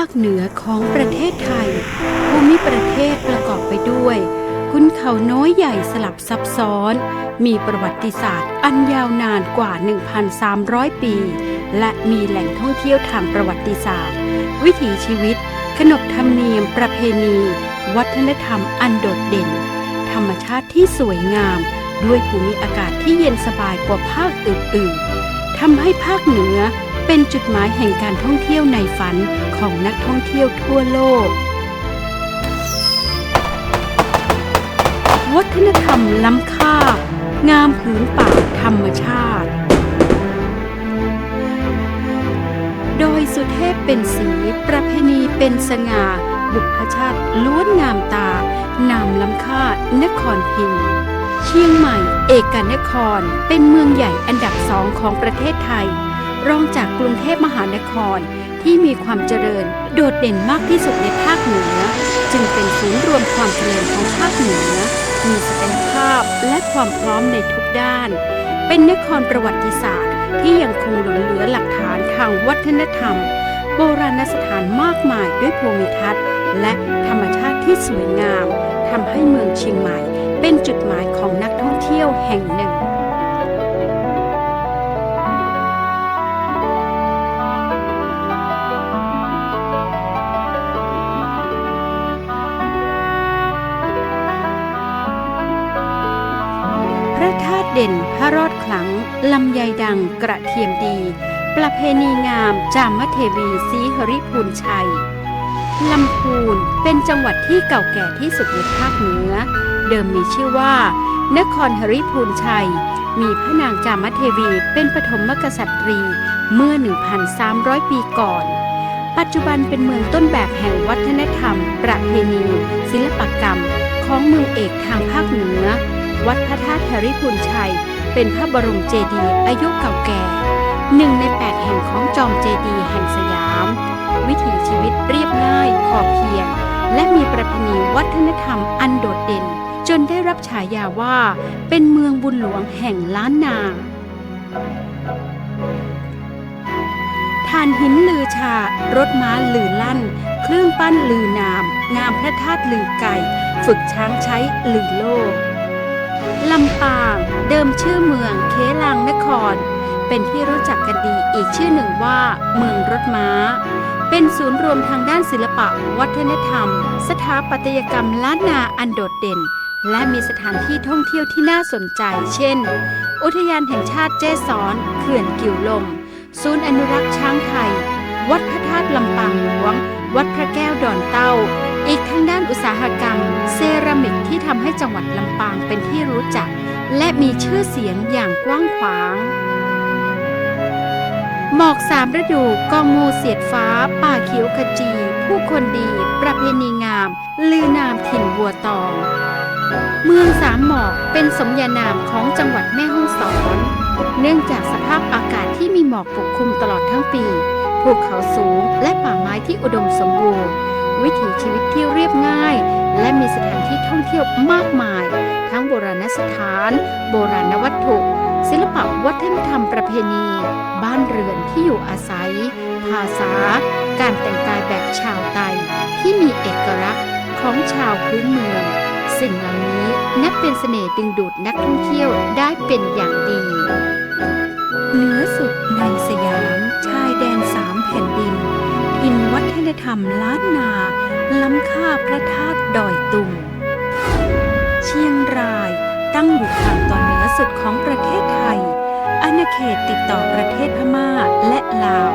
าคเหนือของประเทศไทย ภูมิประเทศประกอบไปด้วย คุณเขาน้อยใหญ่สลับซับซ้อน มีประวัติศาสตร์อันยาวนานกว่า 1,300 ปี และมีแหล่งท่องเที่ยวทางประวัติศาสตร์ วิถีชีวิต ขนบธรรมเนียมประเพณี วัฒนธรรมอันโดดเด่น ธรรมชาติที่สวยงาม ด้วยภูมิอากาศที่เย็นสบายกว่าภาคอื่นๆทำให้ภาคเหนือ เป็นจุดหมายแห่งการท่องเที่ยวในฝันของนักท่องเที่ยวทั่วโลก วัฒนธรรมล้ำค่า งามผืนป่าธรรมชาติ โดยสุเทพเป็นสี ประเพณีเป็นสง่า บุพชาติล้วนงามตา นามล้ำค่านครพิงเชียงใหม่ เอกนคร เป็นเมืองใหญ่อันดับสองของประเทศไทย รองจากกรุงเทพมหานครที่มีความเจริญโดดเด่นมากที่สุดในภาคเหนือ จึงเป็นศูนย์รวมความเจริญของภาคเหนือ มีศักยภาพและความพร้อมในทุกด้าน เป็นนครประวัติศาสตร์ที่ยังคงหลงเหลือหลักฐานทางวัฒนธรรม โบราณสถานมากมายด้วยภูมิทัศน์ และธรรมชาติที่สวยงามทำให้เมืองเชียงใหม่ เป็นจุดหมายของนักท่องเที่ยวแห่งหนึ่ง ด่นพระรอดขลัง ลำไยดังกระเทียมดี ประเพณีงามจามเทวีศรีหริพูนชัย ลำพูนเป็นจังหวัดที่เก่าแก่ที่สุดในภาคเหนือ เดิมมีชื่อว่า นครหริพูนชัย มีพระนางจามเทวีเป็นปฐมกษัตรีเมื่อ 1,300 ปีก่อน ปัจจุบันเป็นเมืองต้นแบบแห่งวัฒนธรรม ประเพณี ศิลปกรรม ของเมืองเอกทางภาคเหนือ วัดพระธาตุหริพูนชัย เป็นพระบรมเจดีย์อายุเก่าแก่หนึ่งในแปดแห่งของจอมเจดีย์แห่งสยาม วิถีชีวิตเรียบง่ายพอเพียง และมีประเพณีวัฒนธรรมอันโดดเด่น จนได้รับฉายาว่า เป็นเมืองบุญหลวงแห่งล้านนาทานหินลือชา รถม้าลือลั่น เครื่องปั้นลือนาม งามพระธาตุลือไก่ ฝึกช้างใช้ลือโลก ลำปางเดิมชื่อเมืองเคลางนคร เป็นที่รู้จักกันดีอีกชื่อหนึ่งว่า เมืองรถม้า เป็นศูนย์รวมทางด้านศิลปะ วัฒนธรรม สถาปัตยกรรมล้านนาอันโดดเด่น และมีสถานที่ท่องเที่ยวที่น่าสนใจ เช่น อุทยานแห่งชาติเจสอนเขื่อนกิ่วลม ศูนย์อนุรักษ์ช้างไทย วัดพระธาตุลำปางหลวง วัดพระแก้วดอนเต้า อีกทั้งด้านอุตสาหกรรม เซรามิก ทำให้จังหวัดลำปางเป็นที่รู้จัก และมีชื่อเสียงอย่างกว้างขวาง หมอกสามฤดูกองงูเสียดฟ้า ป่าเขียวขจี ผู้คนดี ประเพณีงาม ลือนามถิ่นบัวตอง เมืองสามหมอกเป็นสมญานามของจังหวัดแม่ฮ่องสอน เนื่องจากสภาพอากาศที่มีหมอกปกคลุมตลอดทั้งปี ภูเขาสูงและป่าไม้ที่อุดมสมบูรณ์ วิถีชีวิตที่เรียบง่าย และมีสถานที่ท่องเที่ยวมากมาย ทั้งโบราณสถาน โบราณวัตถุ ศิลปะวัฒนธรรมประเพณี บ้านเรือนที่อยู่อาศัย ภาษา การแต่งกายแบบชาวไทยที่มีเอกลักษณ์ของชาวพื้นเมือง สิ่งเหล่านี้นับเป็นเสน่ห์ดึงดูดนักท่องเที่ยวได้เป็นอย่างดีเหนือสุด ธรรมล้านนา ล้ำค่าพระธาตุดอยตุง เชียงรายตั้งอยู่ทางตอนเหนือสุดของประเทศไทย อาณาเขตติดต่อประเทศพม่าและลาว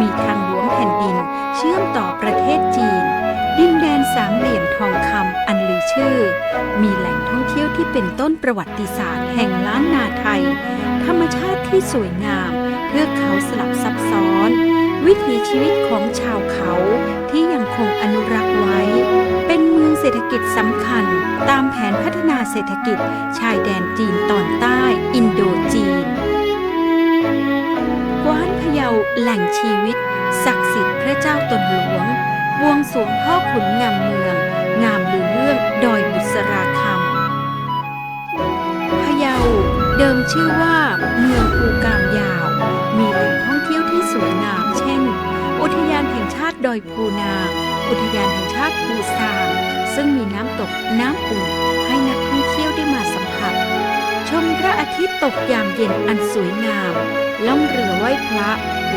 มีทางหลวงแผ่นดินเชื่อมต่อประเทศจีน ดินแดนสามเหลี่ยมทองคำอันลือชื่อ มีแหล่งท่องเที่ยวที่เป็นต้นประวัติศาสตร์แห่งล้านนาไทย ธรรมชาติที่สวยงามเทือกเขาสลับซับซ้อน วิถีชีวิตของชาวเขาที่ยังคงอนุรักษ์ไว้ เป็นเมืองเศรษฐกิจสำคัญตามแผนพัฒนาเศรษฐกิจชายแดนจีนตอนใต้อินโดจีน กว้านพะเยาแหล่งชีวิต ศักดิ์สิทธิ์พระเจ้าตนหลวงบวงสรวงพ่อขุนงามเมือง งามลือเรื่องดอยบุษราคำพะเยาเดิมชื่อว่าเมือง ดอยภูนา อุทยานแห่งชาติภูซางซึ่งมีน้ำตกน้ำอุ่นให้นักท่องเที่ยวได้มาสัมผัส ชมพระอาทิตย์ตกยามเย็นอันสวยงาม ล่องเรือไหว้พระ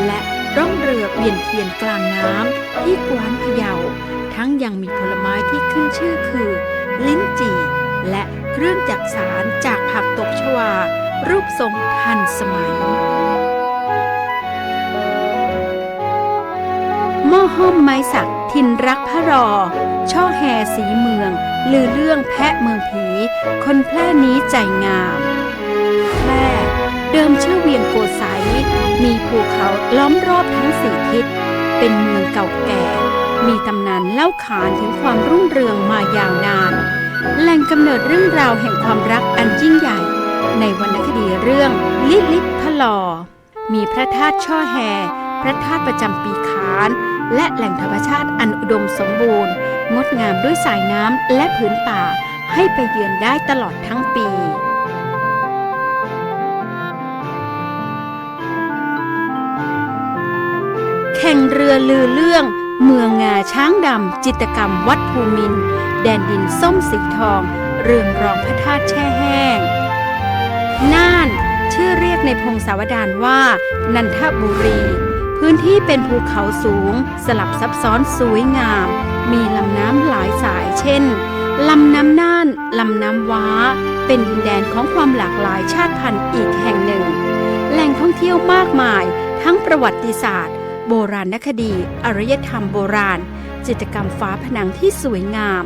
และร่องเรือเวียนเทียนกลางน้ำที่กวานพะเยา ทั้งยังมีผลไม้ที่ขึ้นชื่อคือ ลิ้นจี่ และเครื่องจักสารจากผักตบชวา รูปทรงทันสมัย ม้อห้อมไม้สักทินรักพระรอ ช่อแห่สีเมือง ลือเรื่องแพะเมืองผี คนแพร่นี้ใจงามแพร่เดิมชื่อเวียงโกไสมีภูเขาล้อมรอบทั้งสี่ทิศ เป็นเมืองเก่าแก่ มีตำนานเล่าขานถึงความรุ่งเรืองมายาวนาน แหล่งกำเนิดเรื่องราวแห่งความรักอันยิ่งใหญ่ ในวรรณคดีเรื่องลิลิพะลอ มีพระธาตุช่อแฮพระธาตุประจำปีขาน และแหล่งธรรมชาติอันอุดมสมบูรณ์ งดงามด้วยสายน้ำและผืนป่าให้ไปเยือนได้ตลอดทั้งปีแข่งเรือลือเรื่อง เมืองงาช้างดำจิตรกรรมวัดภูมิน แดนดินส้มสีทอง เรืองรองพระธาตุแช่แห้ง น่าน ชื่อเรียกในพงศาวดารว่า นันทบุรี พื้นที่เป็นภูเขาสูง สลับซับซ้อนสวยงาม มีลำน้ำหลายสายเช่นลำน้ำน่านลำน้ำว้า เป็นดินแดนของความหลากหลายชาติพันธุ์อีกแห่งหนึ่ง แหล่งท่องเที่ยวมากมาย ทั้งประวัติศาสตร์ โบราณคดี อารยธรรมโบราณ จิตรกรรมฝาผนังที่สวยงาม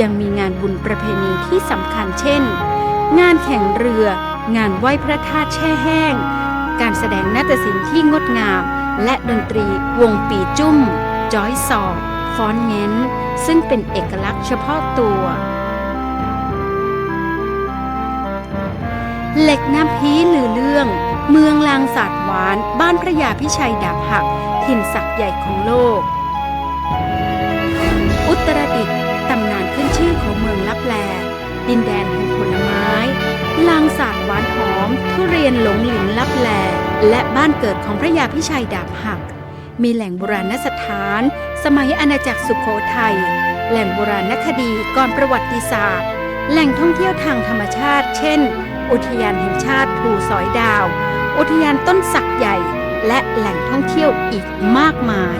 ยังมีงานบุญประเพณีที่สำคัญเช่น งานแข่งเรือ งานไหว้พระธาตุแช่แห้ง การแสดงนาฏศิลป์ที่งดงาม และดนตรีวงปีจุ้มจอยซอฟ้อนเง้น ซึ่งเป็นเอกลักษณ์เฉพาะตัว เหล็กน้ำพีลือเรื่อง เมืองลางสาดหวาน บ้านพระยาพิชัยดาบหัก ถิ่นศักดิ์ใหญ่ของโลก อุตรดิตถ์ตำนานขึ้นชื่อของเมืองลับแล ดินแดนแห่งผลไม้ ลางสาดหวานหอม ทุเรียนหลงหลินลับแล และบ้านเกิดของพระยาพิชัยดาบหัก มีแหล่งโบราณสถาน สมัยอาณาจักรสุขโขทัย แหล่งโบราณคดีก่อนประวัติศาสตร์ แหล่งท่องเที่ยวทางธรรมชาติ เช่น อุทยานแห่งชาติภูสอยดาว อุทยานต้นสักใหญ่ และแหล่งท่องเที่ยวอีกมากมาย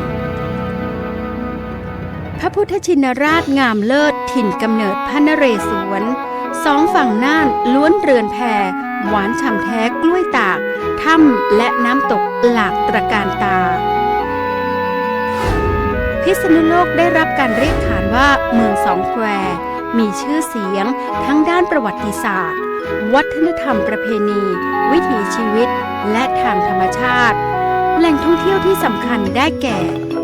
พระพุทธชินราชงามเลิศถิ่นกำเนิดพระนเรศวรสองฝั่งน่านล้วนเรือนแพ หวานฉ่ำแท้กล้วยตากถ้ำและน้ำตกหลากตระการตา พิษณุโลกได้รับการเรียกขานว่าเมืองสองแควมีชื่อเสียงทั้งด้านประวัติศาสตร์ วัฒนธรรมประเพณี วิถีชีวิต และทางธรรมชาติ แหล่งท่องเที่ยวที่สำคัญได้แก่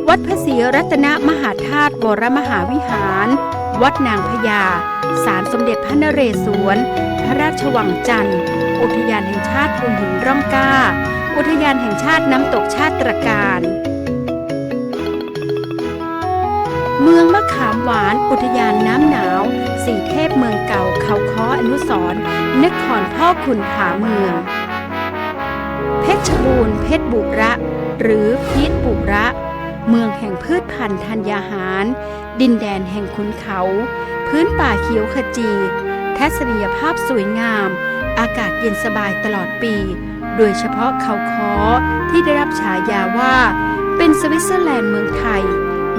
วัดพระศรีรัตนมหาธาตุวรมหาวิหาร วัดนางพญา ศาลสมเด็จพระนเรศวร พระราชวังจันทร์ อุทยานแห่งชาติภูหินร่องกล้า อุทยานแห่งชาติน้ำตกชาติตรการ เมืองมะขามหวาน อุทยานน้ำหนาว สีเทพเมืองเก่าเขาค้ออนุสรณ์นครพ่อขุนผาเมือง เพชรบูรณ์เพชรบุระ หรือพีทบุระ เมืองแห่งพืชพันธุ์ธัญญาหาร ดินแดนแห่งขุนเขา พื้นป่าเขียวขจี ทัศนียภาพสวยงาม อากาศเย็นสบายตลอดปี โดยเฉพาะเขาค้อที่ได้รับฉายาว่า เป็นสวิตเซอร์แลนด์เมืองไทย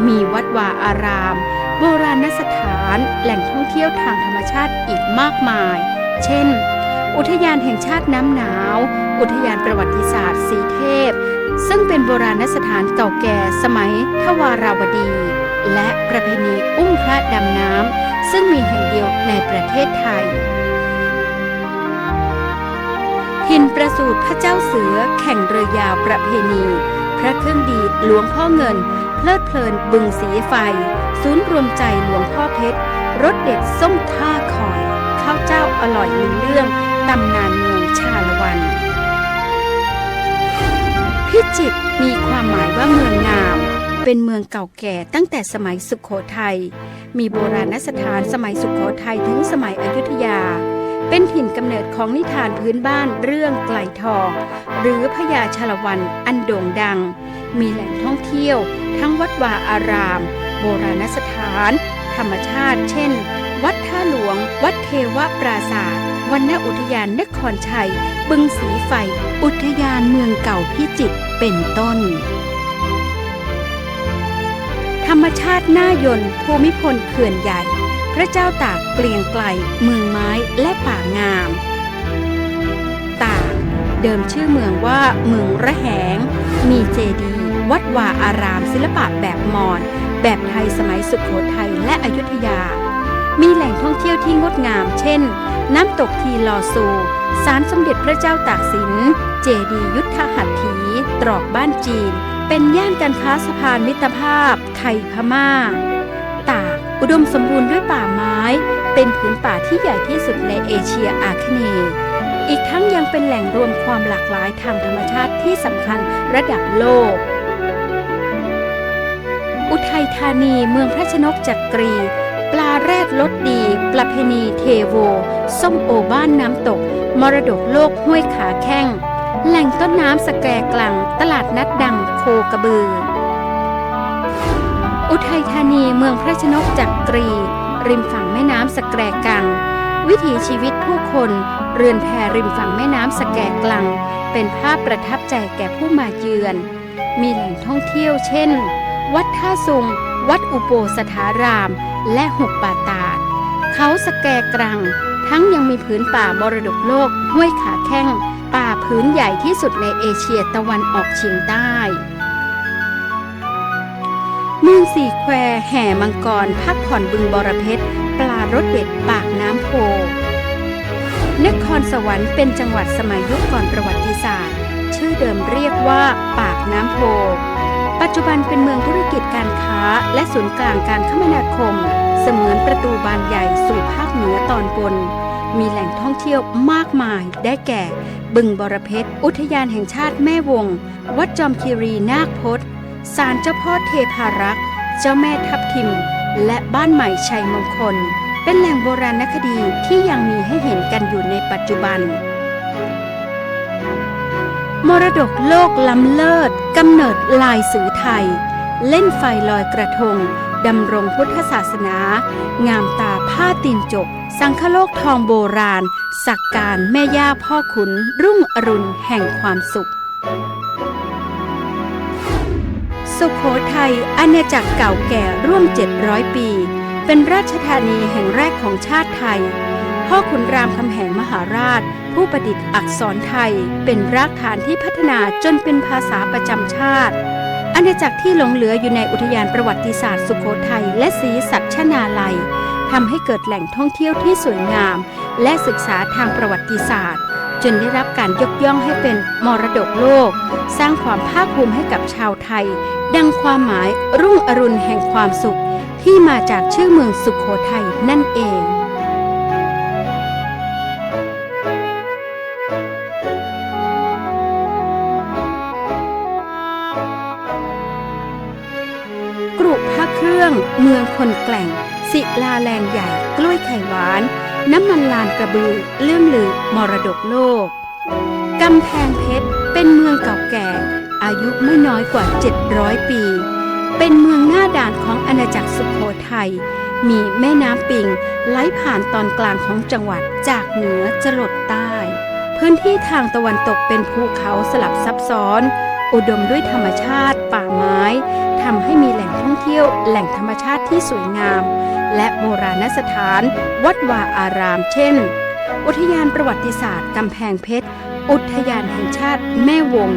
มีวัดวาอาราม โบราณสถานแหล่งท่องเที่ยวทางธรรมชาติอีกมากมาย เช่น อุทยานแห่งชาติน้ำหนาว อุทยานประวัติศาสตร์สีเทพ ซึ่งเป็นโบราณสถานเก่าแก่สมัยทวาราวดี และประเพณีอุ้มพระดำน้ำซึ่งมีแห่งเดียวในประเทศไทย นประสูติพระเจ้าเสือแข่งเรือยาวประเพณี พระเครื่องดีหลวงพ่อเงิน เพลิดเพลินบึงสีไฟ ศูนย์รวมใจหลวงพ่อเพชรรสเด็ดส้มท่าคอยข้าวเจ้าอร่อยลือเรื่องตำนานเมืองชาละวัน พิจิตรมีความหมายว่าเมืองงาม เป็นเมืองเก่าแก่ตั้งแต่สมัยสุขโขทัยมีโบราณสถานสมัยสุขโขทัยถึงสมัยอยุธยา เป็นถิ่นกำเนิดของนิทานพื้นบ้านเรื่องไกลทอง หรือพญาชละวันอันโด่งดัง มีแหล่งท่องเที่ยว ทั้งวัดวาอาราม โบราณสถาน ธรรมชาติ เช่น วัดท่าหลวง วัดเทวปราศาสตร์วันณอุทยานนครชัย บึงสีไฟ อุทยานเมืองเก่าพิจิตรเป็นต้น ธรรมชาติหน้ายนภูมิพลเขื่อนใหญ่ พระเจ้าตากเกลียงไกลเมืองไม้และป่างาม ตากเดิมชื่อเมืองว่าเมืองระแหง มีเจดีย์วัดวาอารามศิลปะแบบมอญแบบไทยสมัยสุขโขทัยและอยุธยา มีแหล่งท่องเที่ยวที่งดงาม เช่น น้ำตกทีลอซูศาลสมเด็จพระเจ้าตากสิน เจดีย์ยุทธหัตถี ตรอกบ้านจีน เป็นย่านการค้าสะพานมิตรภาพไทยพม่าตา อุดมสมบูรณ์ด้วยป่าไม้ เป็นผืนป่าที่ใหญ่ที่สุดในเอเชียอาคเนย์อีกทั้งยังเป็นแหล่งรวมความหลากหลายทางธรรมชาติที่สำคัญระดับโลก อุทัยธานีเมืองพระชนกจักรี ปลาแรดรสดี ประเพณีเทโว ส้มโอบ้านน้ำตก มรดกโลกห้วยขาแข้ง แหล่งต้นน้ำสแกกลัง ตลาดนัดดังโคกระบือ อุทัยธานีเมืองพระชนกจักรี ริมฝั่งแม่น้ำสแกรกัง วิถีชีวิตผู้คนเรือนแพริมฝั่งแม่น้ำสแกกลัง เป็นภาพประทับใจแก่ผู้มาเยือน มีแหล่งท่องเที่ยวเช่น วัดท่าสุง วัดอุโปสถาราม และหุบป่าตาด เขาสแกกรัง ทั้งยังมีผืนป่ามรดกโลกห้วยขาแข้ง ป่าผืนใหญ่ที่สุดในเอเชียตะวันออกเฉียงใต้ เมืองสี่แควแห่มังกร พักผ่อนบึงบรเพชร ปลารสเด็ดปากน้ำโพ นครสวรรค์เป็นจังหวัดสมัยยุคก่อนประวัติศาสตร์ ชื่อเดิมเรียกว่าปากน้ำโพ ปัจจุบันเป็นเมืองธุรกิจการค้าและศูนย์กลางการคมนาคม เสมือนประตูบานใหญ่สู่ภาคเหนือตอนบน มีแหล่งท่องเที่ยวมากมายได้แก่ บึงบรเพชร อุทยานแห่งชาติแม่วง วัดจอมคีรีนาคพจน์ ศาลเจ้าพ่อเทพารักษ์ เจ้าแม่ทับทิม และบ้านใหม่ชัยมงคล เป็นแหล่งโบราณคดีที่ยังมีให้เห็นกันอยู่ในปัจจุบัน มรดกโลกล้ำเลิศกำเนิดลายสือไทย เล่นไฟลอยกระทงดำรงพุทธศาสนา งามตาผ้าตีนจก สังคโลกทองโบราณ สักการแม่ย่าพ่อขุนรุ่งอรุณแห่งความสุข สุขโขทัยอาณาจักรเก่าแก่ร่วม 700 ปี เป็นราชธานีแห่งแรกของชาติไทย พ่อขุนรามคำแหงมหาราช ผู้ประดิษฐ์อักษรไทย เป็นรากฐานที่พัฒนาจนเป็นภาษาประจำชาติอาณาจักรที่หลงเหลืออยู่ในอุทยานประวัติศาสตร์สุโขทัยและศรีสัชนาลัยทำให้เกิดแหล่งท่องเที่ยวที่สวยงาม และศึกษาทางประวัติศาสตร์ จนได้รับการยกย่องให้เป็นมรดกโลก สร้างความภาคภูมิให้กับชาวไทย ดังความหมายรุ่งอรุณแห่งความสุขที่มาจากชื่อเมืองสุขโขทัยนั่นเองกรุพระเครื่องเมืองคนแกล่ง ศิลาแรงใหญ่ กล้วยไข่หวาน น้ำมันลานกระบือ เลื่อมลือ มรดกโลก กำแพงเพชร เป็นเมืองเก่าแก่ อายุไม่น้อยกว่า 700 ปี เป็นเมืองหน้าด่านของอาณาจักรสุโขทัย มีแม่น้ำปิงไหลผ่านตอนกลางของจังหวัดจากเหนือจรดใต้ พื้นที่ทางตะวันตกเป็นภูเขาสลับซับซ้อน อุดมด้วยธรรมชาติ ป่าไม้ทำให้มีแหล่งท่องเที่ยว แหล่งธรรมชาติที่สวยงาม และโบราณสถาน วัดวาอาราม เช่น อุทยานประวัติศาสตร์กำแพงเพชร อุทยานแห่งชาติแม่วง